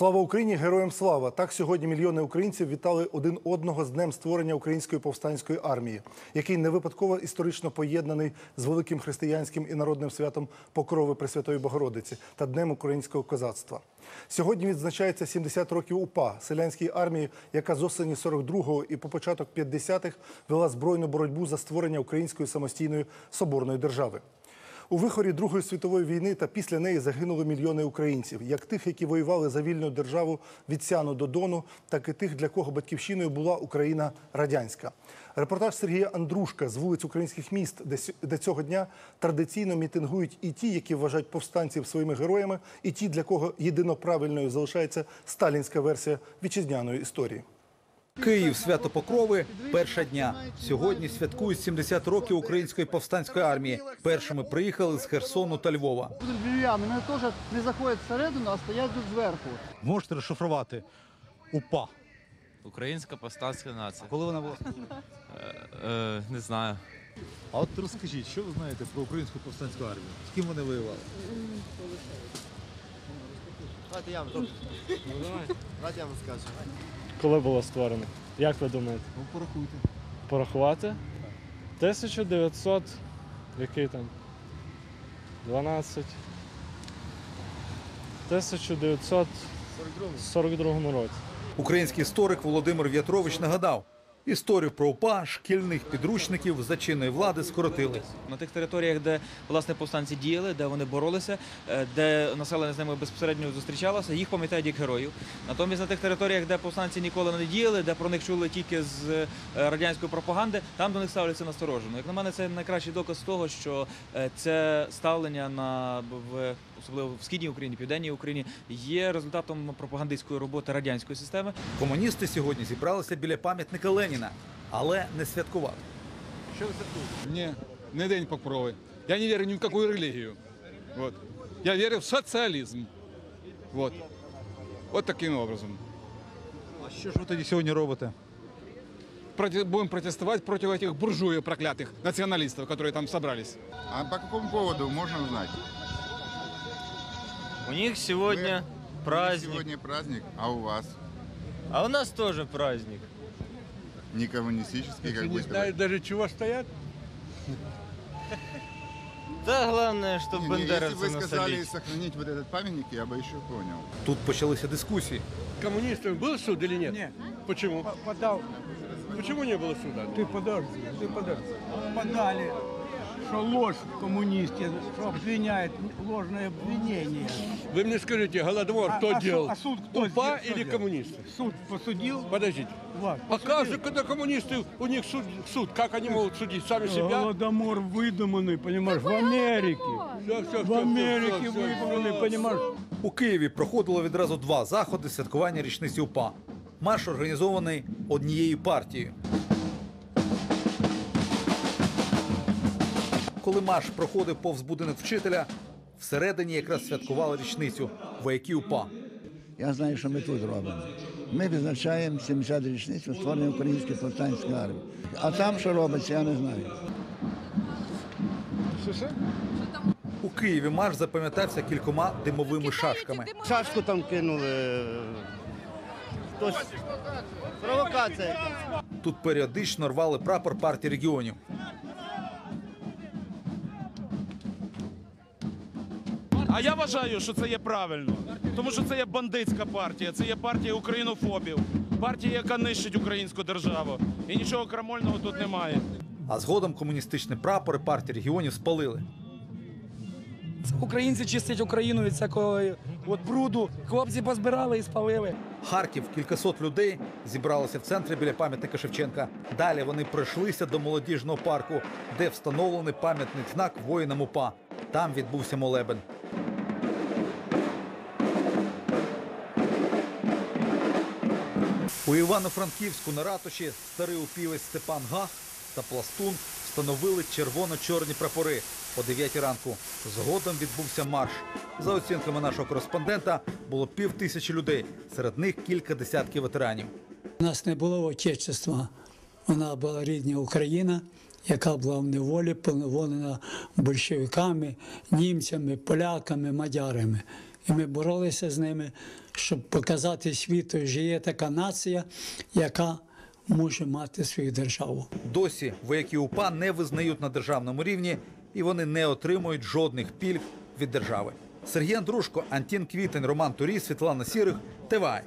Слава Україні! Героям слава! Так сьогодні мільйони українців вітали один одного з днем створення української повстанської армії, який не випадково історично поєднаний з великим християнським і народним святом Покрови Пресвятої Богородиці та Днем українського козацтва. Сьогодні відзначається 70 років УПА селянській армії, яка з осені 42-го і по початок 50-х вела збройну боротьбу за створення української самостійної соборної держави. У вихорі Другої світової війни та після неї загинули мільйони українців, як тих, які воювали за вільну державу від Сяну до Дону, так і тих, для кого батьківщиною була Україна радянська. Репортаж Сергія Андрушка з вулиць українських міст, де, цього дня традиційно мітингують і ті, які вважають повстанців своїми героями, і ті, для кого єдино правильною залишається сталінська версія вітчизняної історії. Київ, свято Покрови, перша дня. Сьогодні святкують 70 років української повстанської армії. Першими приїхали з Херсону та Львова. Львів'яни, вони теж не заходять всередину, а стоять тут зверху. Можете розшифрувати УПА. Українська повстанська нація. Коли вона була? Е, е, не знаю. А от розкажіть, що ви знаєте про українську повстанську армію? З ким вони воювали? Давайте я вам Давайте я вам скажу. Коли було створено? Як ви думаєте? Ну, порахуйте. Порахувати? 1900. Який там? 12. 1942 році. Український історик Володимир В'ятрович нагадав, історію про УПА, шкільних підручників за чинної влади скоротили. На тих територіях, де власне повстанці діяли, де вони боролися, е, де населення з ними безпосередньо зустрічалося, їх пам'ятають як героїв. Натомість на тих територіях, де повстанці ніколи не діяли, де про них чули тільки з е, радянської пропаганди, там до них ставляться насторожено. Як на мене, це найкращий доказ того, що е, це ставлення на в особливо в східній Україні, південній Україні є результатом пропагандистської роботи радянської системи. Комуністи сьогодні зібралися біля пам'ятника Леніна, але не святкували. Ні, не день покрови. Я не вірю ні в яку релігію. Вот. Я вірю в соціалізм. Вот. Вот таким образом. А що ж ви тоді сьогодні робите? Проти, будем протестовать против этих буржуев проклятых, националистов, которые там собрались. А по какому поводу можно узнать? У них сьогодні Вы- праздник, Сегодня праздник, а у вас? а у нас теж праздник. Не коммунистический, как бы сказать. даже чего стоят? Та головне, щоб Не, не, Если бандеровці вы сказали насоліть. сохранить вот этот памятник, я бы еще понял. Тут почалися дискусії. Коммунистов был суд или нет? Нет. Почему? Подал. Почему не было суда? Ты подожди, ты подожди. Подали, что ложь коммунисте, что обвиняет, ложное обвинение. Вы мне скажите, Голодомор А- кто а су- делал? а суд кто УПА сдел- что или делал? коммунисты? Суд посудил. Подождите. Влад, А как же, когда коммунисты, у них суд, суд, как они могут судить? Сами себя? Голодомор выдуманный, понимаешь, в Америке. Все, все, В Америке выдуманный, понимаешь. У Києві проходило відразу два заходи святкування річниці УПА. Марш організований однією партією. Коли марш проходив повз будинок вчителя, всередині якраз святкували річницю вояки УПА. Я знаю, що ми тут робимо. Ми відзначаємо 70 річницю створення української повстанської армії. А там що робиться, я не знаю. У Києві марш запам'ятався кількома димовими шашками. Шашку там кинули. Хтось. Провокація. Тут періодично рвали прапор партії регіонів. А я вважаю, що це є правильно. Тому що це є бандитська партія, це є партія українофобів, партія, яка нищить українську державу. І нічого крамольного тут немає. А згодом комуністичні прапори партії регіонів спалили. Українці чистять Україну від всякого от бруду. Хлопці позбирали і спалили. Харків кількасот людей зібралося в центрі біля пам'ятника Шевченка. Далі вони пройшлися до молодіжного парку, де встановлений пам'ятний знак воїнам УПА. Там відбувся молебен. У Івано-Франківську на ратуші старий упівець Степан Гах та пластун встановили червоно-чорні прапори о 9 ранку. Згодом відбувся марш. За оцінками нашого кореспондента, було пів тисячі людей. Серед них кілька десятків ветеранів. У нас не було отечества. Вона була рідна Україна, яка була в неволі, поневолена большевиками, німцями, поляками, мадярами. І ми боролися з ними щоб показати світу, що є така нація, яка може мати свою державу. Досі вояки УПА не визнають на державному рівні і вони не отримують жодних пільг від держави. Сергій Андрушко, Антін Квітень, Роман Турій, Світлана Сірих, ТВАЙ.